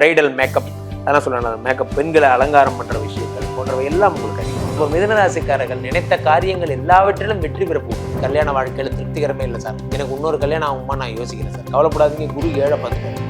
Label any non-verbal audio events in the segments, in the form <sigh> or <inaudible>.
Bridal makeup அதெல்லாம் சொல்லணும் makeup பெண்களை அலங்காரம் பண்ணுற விஷயங்கள் போன்றவை எல்லாம் உங்களுக்கு கிடைக்கும் இப்போ மிதனராசிக்காரர்கள் நினைத்த காரியங்கள் எல்லாவற்றிலும் வெற்றி பெற கல்யாண வாழ்க்கையில் திருப்திகரமே இல்லை சார். எனக்கு இன்னொரு கல்யாணம் ஆகுமா நான் யோசிக்கிறேன் சார். கவலைப்படாதீங்க குரு ஏழை பார்த்துக்கோங்க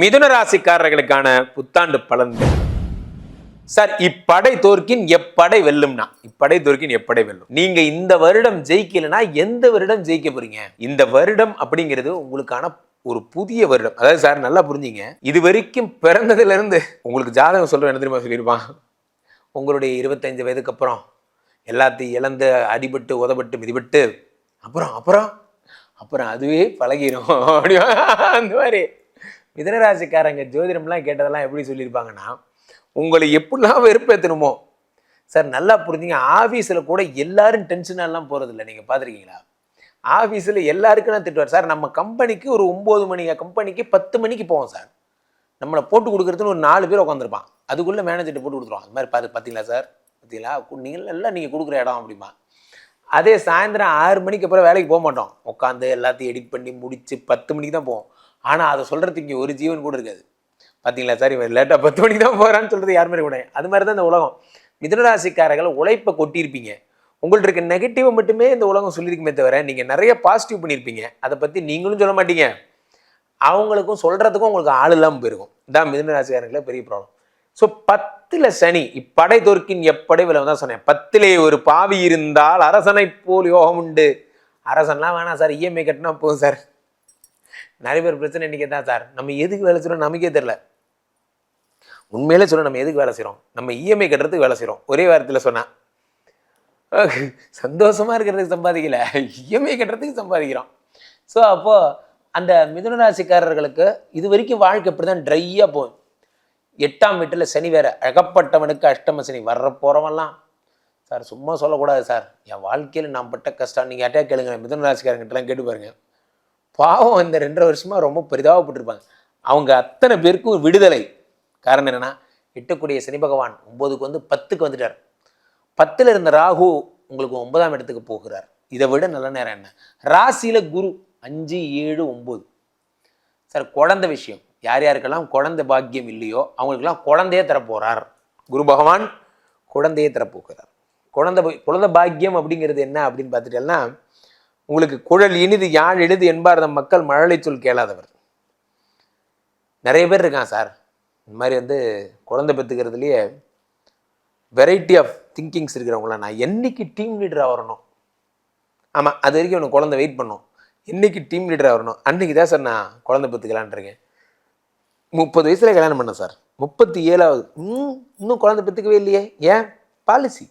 மிதுன ராசிக்காரர்களுக்கான புத்தாண்டு பலன்கள் சார் இப்படை தோற்கின் எப்படை வெல்லும்னா? இப்படை தோற்கின் எப்படை வெல்லும்? நீங்க இந்த வருடம் ஜெயிக்கலைன்னா எந்த வருடம் ஜெயிக்க போறீங்க? இந்த வருடம் அப்படிங்கிறது உங்களுக்கான ஒரு புதிய வருடம். அதாவது சார் நல்லா புரிஞ்சீங்க. இது வரைக்கும் பிறந்ததுல இருந்து உங்களுக்கு ஜாதகம் சொல்ற என்ன தெரியுமா சொல்லியிருப்பான்? உங்களுடைய இருபத்தஞ்சு வயதுக்கு அப்புறம் எல்லாத்தையும் இழந்து அடிபட்டு உதப்பட்டு மிதிபட்டு அப்புறம் அப்புறம் அப்புறம் அதுவே பழகிரும். <laughs> அப்படியா அந்த மாதிரி. மிதனராசிக்காரங்க ஜோதிடம்லாம் கேட்டதெல்லாம் எப்படி சொல்லியிருப்பாங்கன்னா உங்களை எப்படிலாம் <laughs> வெறுப்பேற்றணுமோ சார் நல்லா புரிஞ்சுங்க. ஆஃபீஸில் கூட எல்லாரும் டென்ஷனெல்லாம் போகிறதில்ல நீங்கள் பார்த்துருக்கீங்களா? ஆஃபீஸில் எல்லாருக்கும் நான் திட்டுவார். சார் நம்ம கம்பெனிக்கு ஒரு ஒம்பது மணி கம்பெனிக்கு பத்து மணிக்கு போவோம் சார். நம்மளை போட்டு கொடுக்குறதுன்னு ஒரு நாலு பேர் உட்காந்துருப்பான் அதுக்குள்ளே மேனேஜர்கிட்ட போட்டு கொடுத்துருவான். அது மாதிரி பார்த்து பார்த்தீங்களா சார்? பார்த்தீங்களா? கு- நீங்கள் எல்லாம் நீங்கள் கொடுக்குற இடம் அப்படிமா அதே சாயந்தரம் ஆறு மணிக்கு அப்புறம் வேலைக்கு போக மாட்டோம். உட்காந்து எல்லாத்தையும் எடிட் பண்ணி முடித்து பத்து மணிக்கு தான் போவோம். ஆனால் அதை சொல்கிறதுக்கு இங்கே ஒரு ஜீவன் கூட இருக்காது. பார்த்தீங்களா சார்? இவன் லேட்டாக பத்து மணிக்கு தான் போகிறான்னு சொல்கிறது யாருமே கூட. அது மாதிரி தான் இந்த உலகம். மிதுனராசிக்காரர்கள் உழைப்பை கொட்டியிருப்பீங்க. உங்கள்ட்ட இருக்க நெகட்டிவை மட்டுமே இந்த உலகம் சொல்லியிருக்குமே தவிர நீங்கள் நிறைய பாசிட்டிவ் பண்ணியிருப்பீங்க. அதை பற்றி நீங்களும் சொல்ல மாட்டீங்க. அவங்களுக்கும் சொல்கிறதுக்கும் உங்களுக்கு ஆள் இல்லாமல் போயிருக்கும். இதான் மிதுனராசிக்காரங்கள பெரிய ப்ராப்ளம் ஸோ பத்தில் சனி இப்படை தோற்கின் எப்படை விளவு தான் சொன்னேன். பத்திலே ஒரு பாவி இருந்தால் அரசனை போல் யோகம் உண்டு. அரசன்லாம் வேணாம் சார். இஎம்ஐ கட்டினா போதும் சார். நிறைய பேர் பிரச்சனை இன்னைக்கு தான் சார்? நம்ம எதுக்கு வேலை செய்கிறோம் நமக்கே தெரில உண்மையிலே சொல்ல நம்ம எதுக்கு வேலை செய்கிறோம் நம்ம இஎம்ஐ கட்டுறதுக்கு வேலை செய்கிறோம் ஒரே வாரத்தில் சொன்னால் சந்தோஷமாக சந்தோஷமா இருக்கிறதுக்கு சம்பாதிக்கல. இஎம்ஐ கட்டுறதுக்கு சம்பாதிக்கிறோம். ஸோ அப்போது அந்த மிதுன ராசிக்காரர்களுக்கு இது வரைக்கும் வாழ்க்கை இப்படி தான் ட்ரையாக போகும் எட்டாம் வீட்டில் சனி வேற. அகப்பட்டவனுக்கு அஷ்டம சனி. வர்ற போகிறவன்லாம் சார் சும்மா சொல்லக்கூடாது சார். என் வாழ்க்கையில் நான் பட்ட கஷ்டம் நீங்கள் யார்ட்டையா கேளுங்க மிதுன ராசிக்காரங்கிட்டலாம் கேட்டு பாருங்கள் பாவம் இந்த ரெண்டரை வருஷமாக ரொம்ப பரிதாபப்பட்டிருப்பாங்க. அவங்க அத்தனை பேருக்கும் விடுதலை. காரணம் என்னன்னா எட்டக்கூடிய சனி பகவான் ஒம்பதுக்கு வந்து பத்துக்கு வந்துட்டார். பத்தில் இருந்த ராகு உங்களுக்கு ஒன்பதாம் இடத்துக்கு போகிறார். இதை விட நல்ல நேரம் என்ன? ராசியில குரு அஞ்சு ஏழு ஒம்பது சார் குழந்தை விஷயம். யார் யாருக்கெல்லாம் குழந்தை பாக்கியம் இல்லையோ அவங்களுக்கெல்லாம் குழந்தையே தரப்போகிறார் குரு பகவான் குழந்தையே தரப்போகிறார். குழந்தை குழந்தை பாக்கியம் அப்படிங்கிறது என்ன அப்படின்னு பார்த்துட்டேன்னா உங்களுக்கு குழல் இனிது யாழ் எழுது என்பார் நம் மக்கள் மழலை சொல் கேளாதவர். நிறைய பேர் இருக்கான் சார். இந்த மாதிரி வந்து குழந்தை பெற்றுக்கிறதுலையே வெரைட்டி ஆஃப் திங்கிங்ஸ் இருக்கிறவங்களாம். நான் என்னைக்கு டீம் லீடராக வரணும்? ஆமாம் அது வரைக்கும் எனக்கு குழந்தை வெயிட் பண்ணும். என்றைக்கு டீம் லீடராக வரணும்? அன்னைக்கு தான் சார் நான் குழந்தை பெற்றுக்கலான்ட்ருக்கேன் முப்பது வயசில் கல்யாணம் பண்ணேன் சார். முப்பத்தி ஏழாவது இன்னும் குழந்தை பெற்றுக்கவே இல்லையே. ஏன்? பாலிசி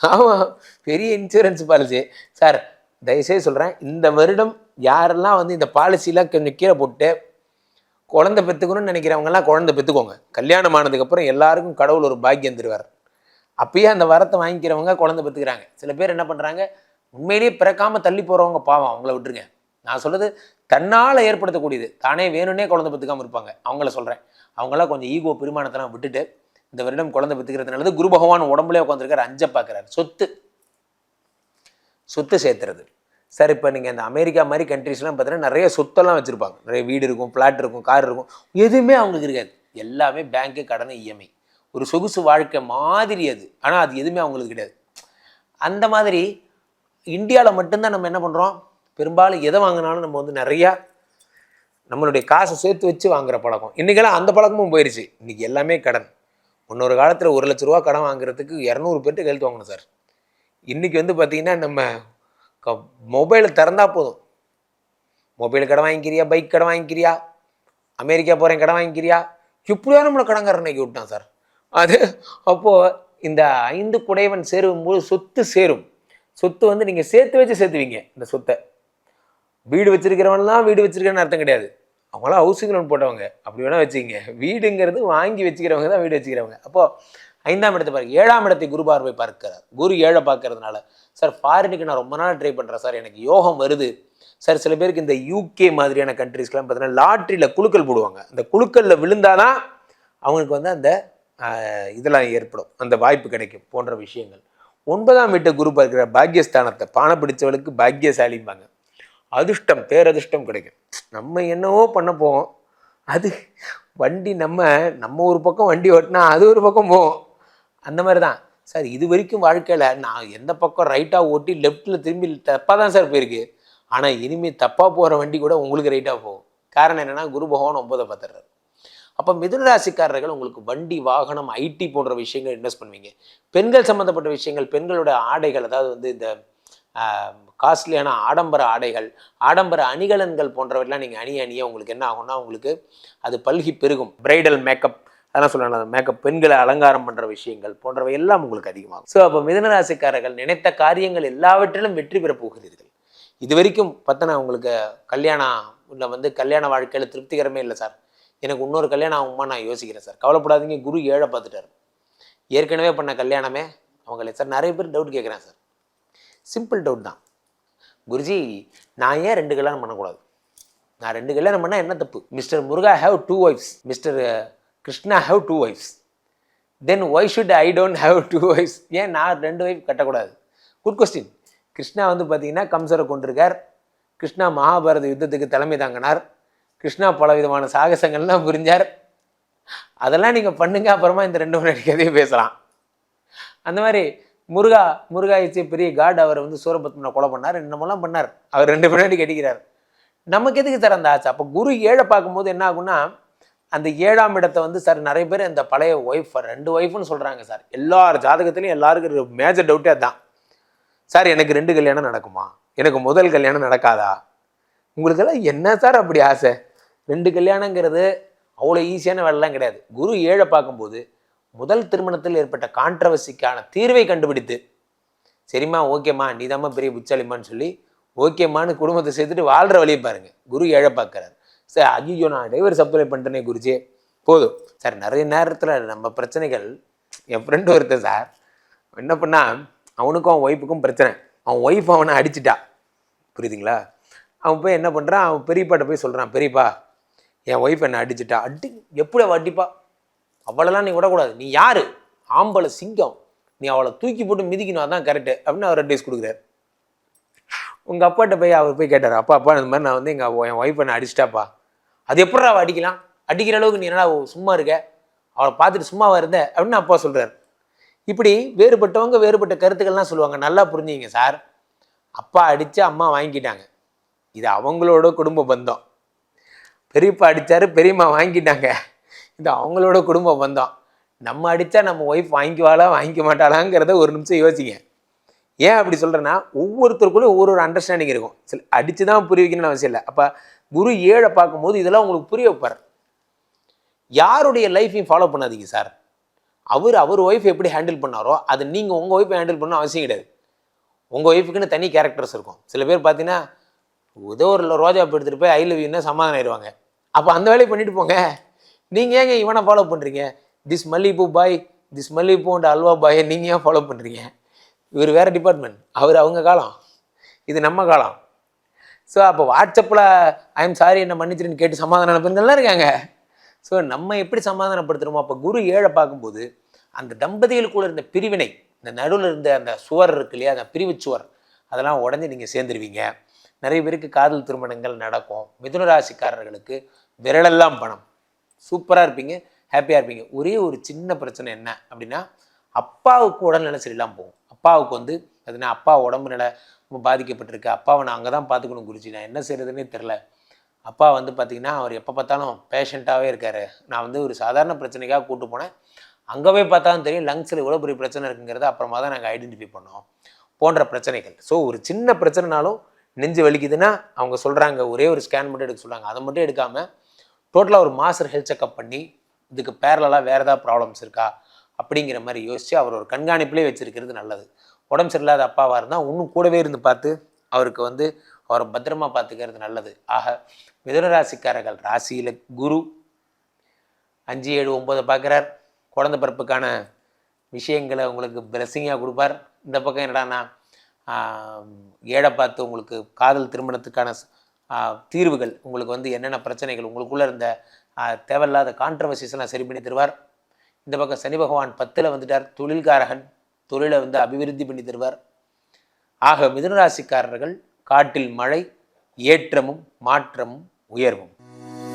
ஆமாம் பெரிய இன்சூரன்ஸ் பாலிசி சார் தயவுசெய்து சொல்கிறேன் இந்த வருடம் யாரெல்லாம் வந்து இந்த பாலிசிலாம் கொஞ்சம் கீழே போட்டு குழந்தை பெற்றுக்கணும்னு நினைக்கிறவங்கலாம் குழந்தை பெற்றுக்கோங்க கல்யாணம் ஆனதுக்கப்புறம் எல்லாருக்கும் கடவுள் ஒரு பாக்கியம் தருவார் அப்பயே அந்த வரத்தை வாங்கிக்கிறவங்க குழந்தை பெற்றுக்கிறாங்க சில பேர் என்ன பண்ணுறாங்க உண்மையிலேயே பிறக்காமல் தள்ளி போகிறவங்க பாவம் அவங்கள விட்டுருங்க. நான் சொல்கிறது தன்னால் ஏற்படுத்தக்கூடியது. தானே வேணும்னே குழந்தை பெற்றுக்காம இருப்பாங்க. அவங்கள சொல்கிறேன் அவங்களாம் கொஞ்சம் ஈகோ பெருமானத்தெல்லாம் விட்டுட்டு இந்த வருடம் குழந்தை பெற்றுக்கிறது நல்லது குரு பகவான் உடம்புலேயே உட்காந்துருக்காரு அஞ்சை பார்க்குறாரு. சொத்து. சொத்து சேர்த்துறது. சார் இப்போ நீங்கள் இந்த அமெரிக்கா மாதிரி கண்ட்ரீஸ்லாம் பார்த்தீங்கன்னா நிறைய சொத்தெல்லாம் வச்சுருப்பாங்க. நிறைய வீடு இருக்கும் பிளாட் இருக்கும் கார் இருக்கும். எதுவுமே அவங்களுக்கு இருக்காது. எல்லாமே பேங்க்கு கடன் இஎம்ஐ ஒரு சொகுசு வாழ்க்கை மாதிரி அது. ஆனால் அது எதுவுமே அவங்களுக்கு கிடையாது. அந்த மாதிரி இந்தியாவில் மட்டும்தான் நம்ம என்ன பண்ணுறோம் பெரும்பாலும் எதை வாங்கினாலும் நம்ம வந்து நிறையா நம்மளுடைய காசை சேர்த்து வச்சு வாங்குற பழக்கம். இன்றைக்கெல்லாம் அந்த பழக்கமும் போயிடுச்சு இன்றைக்கி எல்லாமே கடன். முன்னொரு காலத்தில் ஒரு லட்ச ரூபா கடன் வாங்குறதுக்கு இரநூறு பேர்ட்டு கழுத்து வாங்கணும் சார். இன்றைக்கி வந்து பார்த்திங்கன்னா நம்ம க மொபைலை திறந்தா போதும். மொபைல் கடை வாங்கிக்கிறியா? பைக் கடை வாங்கிக்கிறியா? அமெரிக்கா போகிறேன் கடை வாங்கிக்கிறியா? இப்படியா நம்மளை கடன்காரனைக்கு விட்டான் சார். அது அப்போது இந்த ஐந்து குடைவன் சேரும்போது சொத்து சேரும். சொத்து வந்து நீங்கள் சேர்த்து வச்சு சேர்த்துவீங்க இந்த சொத்தை. வீடு வச்சுருக்கிறவன்லாம் வீடு வச்சிருக்கேன்னு அர்த்தம் கிடையாது. அவங்களாம் ஹவுசிங் லோன் போட்டவங்க. அப்படி வேணா வச்சுக்கங்க. வீடுங்கிறது வாங்கி வச்சுக்கிறவங்க தான் வீடு வச்சுக்கிறவங்க. அப்போது ஐந்தாம் இடத்தை பார்க்க ஏழாம் இடத்தை குரு பார்வை பார்க்கிறார். குரு ஏழை பார்க்கறதுனால சார் ஃபாரினுக்கு நான் ரொம்ப நாள் ட்ரை பண்ணுறேன் சார். எனக்கு யோகம் வருது. சார் சில பேருக்கு இந்த யூகே மாதிரியான கண்ட்ரீஸ்க்கெலாம் பார்த்தீங்கன்னா லாட்ரியில் குழுக்கள் போடுவாங்க. அந்த குழுக்களில் விழுந்தாதான் அவங்களுக்கு வந்து அந்த இதெல்லாம் ஏற்படும். அந்த வாய்ப்பு கிடைக்கும் போன்ற விஷயங்கள். ஒன்பதாம் வீட்டை குரு பார்க்கிற பாக்கியஸ்தானத்தை பானை பிடிச்சவளுக்கு பாக்கியசாலிம்பாங்க அதிர்ஷ்டம் பேரதிர்ஷ்டம் கிடைக்கும். நம்ம என்னவோ பண்ண போவோம். அது வண்டி நம்ம நம்ம ஒரு பக்கம் வண்டி ஓட்டினா அது ஒரு பக்கம் போவோம். அந்த மாதிரி தான் சார் இது வரைக்கும் வாழ்க்கையில் நான் எந்த பக்கம் ரைட்டாக ஓட்டி லெஃப்ட்டில் திரும்பி தப்பாக தான் சார் போயிருக்கு. ஆனால் இனிமேல் தப்பாக போகிற வண்டி கூட உங்களுக்கு ரைட்டாக போகும். காரணம் என்னென்னா குரு பகவான் ஒன்பதை பார்த்துறாரு அப்போ மிதுன ராசிக்காரர்கள் உங்களுக்கு வண்டி வாகனம் ஐடி போன்ற விஷயங்கள் இன்வெஸ்ட் பண்ணுவீங்க. பெண்கள் சம்மந்தப்பட்ட விஷயங்கள் பெண்களோட ஆடைகள் அதாவது வந்து இந்த காஸ்ட்லியான ஆடம்பர ஆடைகள் ஆடம்பர அணிகலன்கள் போன்றவற்றெல்லாம் நீங்கள் அணி அணிய உங்களுக்கு என்ன ஆகும்னா உங்களுக்கு அது பல்கி பெருகும். பிரைடல் மேக்கப் அதெல்லாம் சொல்லலாம் மேக்கப் பெண்களை அலங்காரம் பண்ணுற விஷயங்கள் போன்றவை எல்லாம் உங்களுக்கு அதிகமாகும். ஸோ அப்போ மிதனராசிக்காரர்கள் நினைத்த காரியங்கள் எல்லாவற்றிலும் வெற்றி பெறப் போகிறீர்கள். இது வரைக்கும் பார்த்தனா உங்களுக்கு கல்யாணம் இல்லை வந்து கல்யாண வாழ்க்கையில் திருப்திகரமே இல்லை சார். எனக்கு இன்னொரு கல்யாணம் ஆகுமா நான் யோசிக்கிறேன் சார். கவலைப்படாதீங்க குரு ஏழை பார்த்துட்டாரு. ஏற்கனவே பண்ண கல்யாணமே அவங்களே சார் நிறைய பேர் டவுட் கேட்குறேன் சார். சிம்பிள் டவுட் தான். குருஜி நான் ஏன் ரெண்டு கல்யாணம் பண்ணக்கூடாது? நான் ரெண்டு கல்யாணம் பண்ணால் என்ன தப்பு? Mister Muruga have two wives mister Krishna have two wives then why should I don't have two wives ஏன் நான் ரெண்டு ஒய்ஃப் கட்டக்கூடாது? குட் கொஸ்டின் கிருஷ்ணா வந்து பார்த்தீங்கன்னா கம்சரை கொண்டிருக்கார் கிருஷ்ணா மகாபாரத யுத்தத்துக்கு தலைமை தாங்கினார். கிருஷ்ணா பல விதமான சாகசங்கள்லாம் புரிஞ்சார். அதெல்லாம் நீங்கள் பண்ணுங்க அப்புறமா இந்த ரெண்டு மணி கதையை பேசலாம். அந்த மாதிரி முருகா முருகா இச்சு பெரிய காட் அவர் வந்து சூரபத்மனை கொலை பண்ணார். என்னமெல்லாம் பண்ணார்? அவர் ரெண்டு பின்னாடி கட்டிக்கிறார் நமக்கு எதுக்கு சார் அந்த ஆச்சு அப்போ குரு ஏழை பார்க்கும்போது என்ன ஆகும்னா அந்த ஏழாம் இடத்தை வந்து சார் நிறைய பேர் இந்த பழைய ஒய்ஃப் ரெண்டு ஒய்ஃப்னு சொல்கிறாங்க சார். எல்லார் ஜாதகத்துலையும் எல்லாருக்கும் மேஜர் டவுட்டே அதான். சார் எனக்கு ரெண்டு கல்யாணம் நடக்குமா? எனக்கு முதல் கல்யாணம் நடக்காதா? உங்களுக்கெல்லாம் என்ன சார் அப்படி ஆசை? ரெண்டு கல்யாணங்கிறது அவ்வளோ ஈஸியான வேலைலாம் கிடையாது. குரு ஏழை பார்க்கும்போது முதல் திருமணத்தில் ஏற்பட்ட கான்ட்ரவர்சிக்கான தீர்வை கண்டுபிடித்து சரிம்மா ஓகேம்மா நீதாம்மா பெரிய புச்சாலிம்மான்னு சொல்லி ஓகேம்மான்னு குடும்பத்தை சேர்த்துட்டு வாழ்கிற வழியை பாருங்கள் குரு ஏழை பார்க்குறாரு. சார் ஐயோ நான் டிரைவர் சப்ளை பண்ணிட்டேனே குருஜி. போதும். சார் நிறைய நேரத்தில் நம்ம பிரச்சனைகள் என் ஃப்ரெண்டு ஒருத்தர் சார் என்ன பண்ணா அவனுக்கும் அவன் ஒய்ஃபுக்கும் பிரச்சனை. அவன் ஒய்ஃப் அவனை அடிச்சிட்டா. புரியுதுங்களா? அவன் போய் என்ன பண்ணுறான் அவன் பெரியப்பாட்ட போய் சொல்கிறான் பெரியப்பா என் ஒய்ஃப் என்னை அடிச்சிட்டா. அடி எப்படி அவள் அடிப்பா? அவளெல்லாம் நீ விடக்கூடாது. நீ யார்? ஆம்பளை சிங்கம். நீ அவளை தூக்கி போட்டு மிதிக்கணும். அதான் கரெக்டு அப்படின்னு அவர் அட்வைஸ் கொடுக்குறாரு. உங்கள் அப்பாட்ட போய் அவர் போய் கேட்டார் அப்பா அப்பா இந்த மாதிரி நான் வந்து எங்கள் என் ஒய்ஃப் என்ன அடிச்சிட்டாப்பா. அது எப்படா அவள் அடிக்கலாம்? அடிக்கிற அளவுக்கு நீ என்னடா சும்மா இருக்க? அவளை பார்த்துட்டு சும்மாவா இருந்த? அப்படின்னு அப்பா சொல்கிறார் இப்படி வேறுபட்டவங்க வேறுபட்ட கருத்துக்கள்லாம் சொல்லுவாங்க. நல்லா புரிஞ்சுங்க சார் அப்பா அடித்து அம்மா வாங்கிக்கிட்டாங்க இது அவங்களோட குடும்ப பந்தம். பெரியப்பா அடித்தார் பெரியம்மா வாங்கிட்டாங்க. இது அவங்களோட குடும்ப பந்தம். நம்ம அடித்தா நம்ம ஒய்ஃப் வாங்கிக்குவாளா வாங்கிக்க மாட்டாளாங்கிறத ஒரு நிமிஷம் யோசிங்க. ஏன் அப்படி சொல்கிறேன்னா ஒவ்வொருத்தருக்குள்ளேயும் ஒவ்வொரு ஒரு அண்டர்ஸ்டாண்டிங் இருக்கும். சில அடித்து தான் புரிய வைக்கணும்னு அவசியம் இல்லை. அப்போ குரு ஏழை பார்க்கும்போது இதெல்லாம் உங்களுக்கு புரிய வைப்பார். யாருடைய லைஃப்பையும் ஃபாலோ பண்ணாதீங்க சார் அவர் அவர் ஒய்ஃப் எப்படி ஹேண்டில் பண்ணாரோ அது நீங்கள் உங்கள் ஒய்ஃபை ஹேண்டில் பண்ண அவசியம் கிடையாது. உங்கள் ஒய்ஃபுக்குன்னு தனி கேரக்டர்ஸ் இருக்கும். சில பேர் பார்த்தீங்கன்னா ஏதோ ஒரு ரோஜா பூ எடுத்துகிட்டு போய் ஐ லவ் யூன்னா சமாதானம் ஆயிடுவாங்க. அப்போ அந்த வேலையை பண்ணிட்டு போங்க. நீங்கள் ஏங்க இவனை ஃபாலோ பண்ணுறீங்க திஸ் மல்லிகைப்பூ பாய் திஸ் மல்லிகைப்பூ அண்ட் அல்வா பாயை நீங்கள் ஏன் ஃபாலோ பண்ணுறீங்க இவர் வேறு டிபார்ட்மெண்ட் அவர் அவங்க காலம். இது நம்ம காலம். ஸோ அப்போ வாட்ஸ்அப்பில் ஐம் சாரி என்ன மன்னிச்சிருன்னு கேட்டு சமாதான பெண்கள்லாம் இருக்காங்க. ஸோ நம்ம எப்படி சமாதானப்படுத்துகிறோமோ அப்போ குரு ஏழை பார்க்கும்போது அந்த தம்பதிகளுக்குள்ள இருந்த பிரிவினை இந்த நடுவில் இருந்த அந்த சுவர் இருக்கு இல்லையா அந்த பிரிவு சுவர் அதெல்லாம் உடஞ்சி நீங்கள் சேர்ந்துருவீங்க. நிறைய பேருக்கு காதல் திருமணங்கள் நடக்கும். மிதுன ராசிக்காரர்களுக்கு விரலெல்லாம் பணம். சூப்பராக இருப்பீங்க ஹாப்பியாக இருப்பீங்க. ஒரே ஒரு சின்ன பிரச்சனை என்ன அப்படின்னா அப்பாவுக்கு உடல்நிலை சரியில்லாமல் போகும். அப்பாவுக்கு வந்து அதுனா அப்பா உடம்பு நிலை ரொம்ப பாதிக்கப்பட்டிருக்கு. அப்பாவை நான் அங்கே தான் பார்த்துக்கணும் குருஜி. நான் என்ன செய்கிறதுனே தெரில அப்பா வந்து பார்த்திங்கன்னா அவர் எப்போ பார்த்தாலும் பேஷண்ட்டாகவே இருக்கார். நான் வந்து ஒரு சாதாரண பிரச்சனைக்காக கூட்டு போனேன். அங்கே போய் பார்த்தாலும் தெரியும் லங்ஸில் இவ்வளோ பெரிய பிரச்சனை இருக்குங்கிறத அப்புறமா தான் நாங்கள் ஐடென்டிஃபை பண்ணோம். போன்ற பிரச்சனைகள். ஸோ ஒரு சின்ன பிரச்சனைனாலும் நெஞ்சு வலிக்குதுன்னா அவங்க சொல்கிறாங்க ஒரே ஒரு ஸ்கேன் மட்டும் எடுக்க சொல்கிறாங்க அதை மட்டும் எடுக்காமல் டோட்டலாக ஒரு மாஸ்டர் ஹெல்த் செக்அப் பண்ணி இதுக்கு பேரலாக வேறு ஏதாவது ப்ராப்ளம்ஸ் இருக்கா? அப்படிங்கிற மாதிரி யோசித்து அவர் ஒரு கண்காணிப்பிலே வச்சுருக்கிறது நல்லது. உடம்பு சரியில்லாத அப்பாவாக இருந்தால் இன்னும் கூடவே இருந்து பார்த்து அவருக்கு வந்து அவரை பத்திரமா பார்த்துக்கிறது நல்லது. ஆக மிதுன ராசிக்காரர்கள் ராசியில் குரு அஞ்சு ஏழு ஒம்பது பார்க்குறார். குழந்த பிறப்புக்கான விஷயங்களை உங்களுக்கு பிளஸ்ஸிங்காக கொடுப்பார். இந்த பக்கம் என்னடான்னா ஏழை பார்த்து உங்களுக்கு காதல் திருமணத்துக்கான தீர்வுகள் உங்களுக்கு வந்து என்னென்ன பிரச்சனைகள் உங்களுக்குள்ளே இருந்த தேவையில்லாத கான்ட்ரவர்சிஸ்லாம் சரி பண்ணி தருவார். இந்த பக்கம் சனி பகவான் பத்தில் வந்துட்டார். தொழில்காரகன் தொழிலை வந்து அபிவிருத்தி பண்ணி தருவார். ஆக மிதுனராசிக்காரர்கள் காட்டில் மழை ஏற்றமும் மாற்றமும் உயர்வும்.